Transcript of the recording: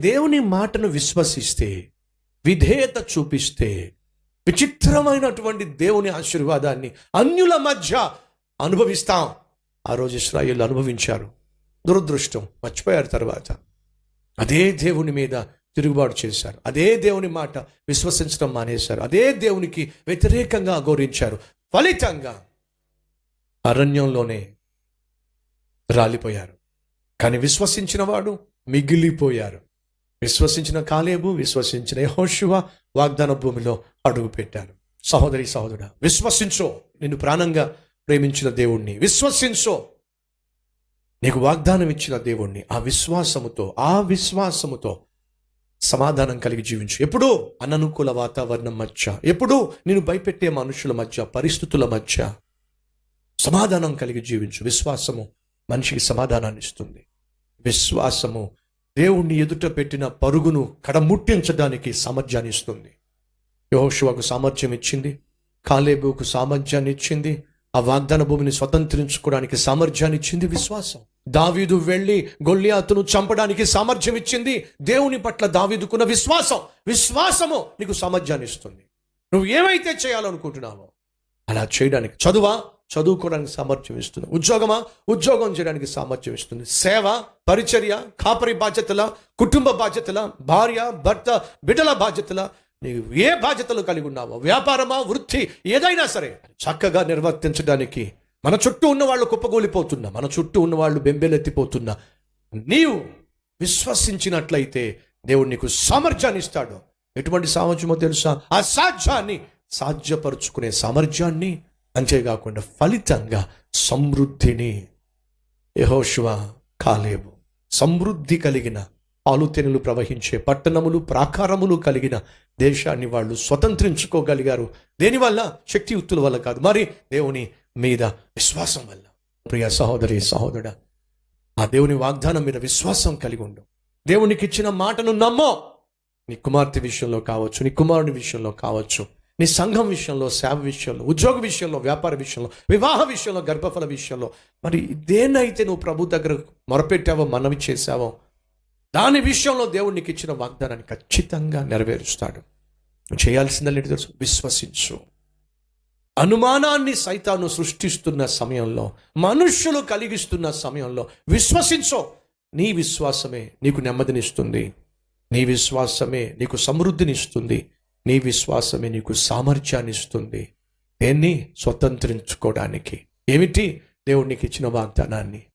దేవుని మాటను విశ్వసిస్తే విధేయత చూపిస్తే విచిత్రమైనటువంటి దేవుని ఆశీర్వాదాన్ని అన్యుల మధ్య అనుభవిస్తాం. ఆ రోజు ఇస్రాయిల్ అనుభవించారు. దురదృష్టం. మర్చిపోయారు తర్వాత. అదే దేవుని మీద తిరుగుబాటు చేశారు. అదే దేవుని మాట విశ్వసించడం మానేశారు. అదే దేవునికి వ్యతిరేకంగా అఘోరించారు ఫలితంగా అరణ్యంలోనే రాలిపోయారు. కానీ విశ్వసించిన వాడు మిగిలిపోయారు. విశ్వసించిన కాలేబు విశ్వసించిన యహోశివ వాగ్దాన భూమిలో అడుగు పెట్టారు సహోదరి సహోదరుడా విశ్వసించో. నిన్ను ప్రాణంగా ప్రేమించిన దేవుణ్ణి విశ్వసించో. నీకు వాగ్దానం ఇచ్చిన దేవుణ్ణి ఆ విశ్వాసముతో ఆ విశ్వాసముతో సమాధానం కలిగి జీవించు. ఎప్పుడూ అననుకూల వాతావరణం మధ్య ఎప్పుడూ నేను భయపెట్టే మనుషుల మధ్య పరిస్థితుల మధ్య సమాధానం కలిగి జీవించు. విశ్వాసము మనిషికి సమాధానాన్ని ఇస్తుంది. విశ్వాసము దేవుణ్ణి ఎదుట పెట్టిన పరుగును కడముట్టించడానికి సామర్థ్యాన్ని ఇస్తుంది. యహోషువకు సామర్థ్యం ఇచ్చింది కాలేబుకు సామర్థ్యాన్ని ఇచ్చింది ఆ వాగ్దాన భూమిని స్వతంత్రించుకోవడానికి సామర్థ్యాన్ని ఇచ్చింది విశ్వాసం. దావీదు వెళ్ళి గొల్లియాతును చంపడానికి సామర్థ్యం ఇచ్చింది దేవుని పట్ల దావీదుకున్న విశ్వాసం. విశ్వాసము నీకు సామర్థ్యాన్ని ఇస్తుంది. నువ్వు ఏమైతే చేయాలనుకుంటున్నావో అలా చేయడానికి చదువా? చదువుకోవడానికి సామర్థ్యం ఇస్తుంది. ఉద్యోగమా? ఉద్యోగం చేయడానికి సామర్థ్యం ఇస్తుంది. సేవ పరిచర్య కాపరి బాధ్యతల కుటుంబ బాధ్యతల భార్య భర్త బిడ్డల బాధ్యతల నీవు ఏ బాధ్యతలు కలిగి ఉన్నావో వ్యాపారమా వృత్తి ఏదైనా సరే చక్కగా నిర్వర్తించడానికి మన చుట్టూ ఉన్న వాళ్ళు కుప్పగూలిపోతున్నా మన చుట్టూ ఉన్న వాళ్ళు బెంబేలెత్తిపోతున్నా నీవు విశ్వసించినట్లయితే దేవుడు నీకు సామర్థ్యాన్ని ఇస్తాడు. ఎటువంటి సామర్థ్యమో తెలుసా? ఆ సాధ్యాన్ని సాధ్యపరుచుకునే సామర్థ్యాన్ని అంతేకాకుండా ఫలితంగా సమృద్ధిని యహోశివ కాలేవు సమృద్ధి కలిగిన ఆలుతెనులు ప్రవహించే పట్టణములు ప్రాకారములు కలిగిన దేశాన్ని వాళ్ళు స్వతంత్రించుకోగలిగారు. దేనివల్ల? శక్తియుక్తుల వల్ల కాదు. మరి దేవుని మీద విశ్వాసం వల్ల. ప్రియ సహోదరి సహోదరుడా ఆ దేవుని వాగ్దానం మీద విశ్వాసం కలిగి ఉండు. దేవునికి ఇచ్చిన మాటను నమ్మో. నీ కుమార్తె విషయంలో కావచ్చు నీ కుమారుని విషయంలో కావచ్చు. నీ సంఘం విషయంలో సేవ విషయంలో ఉద్యోగ విషయంలో వ్యాపార విషయంలో వివాహ విషయంలో గర్భఫల విషయంలో మరి దేన్నైతే నువ్వు ప్రభు దగ్గర మొరపెట్టావో మనవి చేశావో దాని విషయంలో దేవుడు నీకు ఇచ్చిన వాగ్దానాన్ని ఖచ్చితంగా నెరవేరుస్తాడు. నువ్వు చేయాల్సిందని తెలుసు? విశ్వసించు. అనుమానాన్ని సైతాను సృష్టిస్తున్న సమయంలో మనుష్యులు కలిగిస్తున్న సమయంలో విశ్వసించో. నీ విశ్వాసమే నీకు నెమ్మదినిస్తుంది. నీ విశ్వాసమే నీకు సమృద్ధినిస్తుంది. నీ విశ్వాసమే నీకు సామర్థ్యాన్ని ఇస్తుంది. దేన్ని? స్వతంత్రించుకోవడానికి. ఏమిటి? దేవుడు నీకు ఇచ్చిన వాగ్దానాన్ని.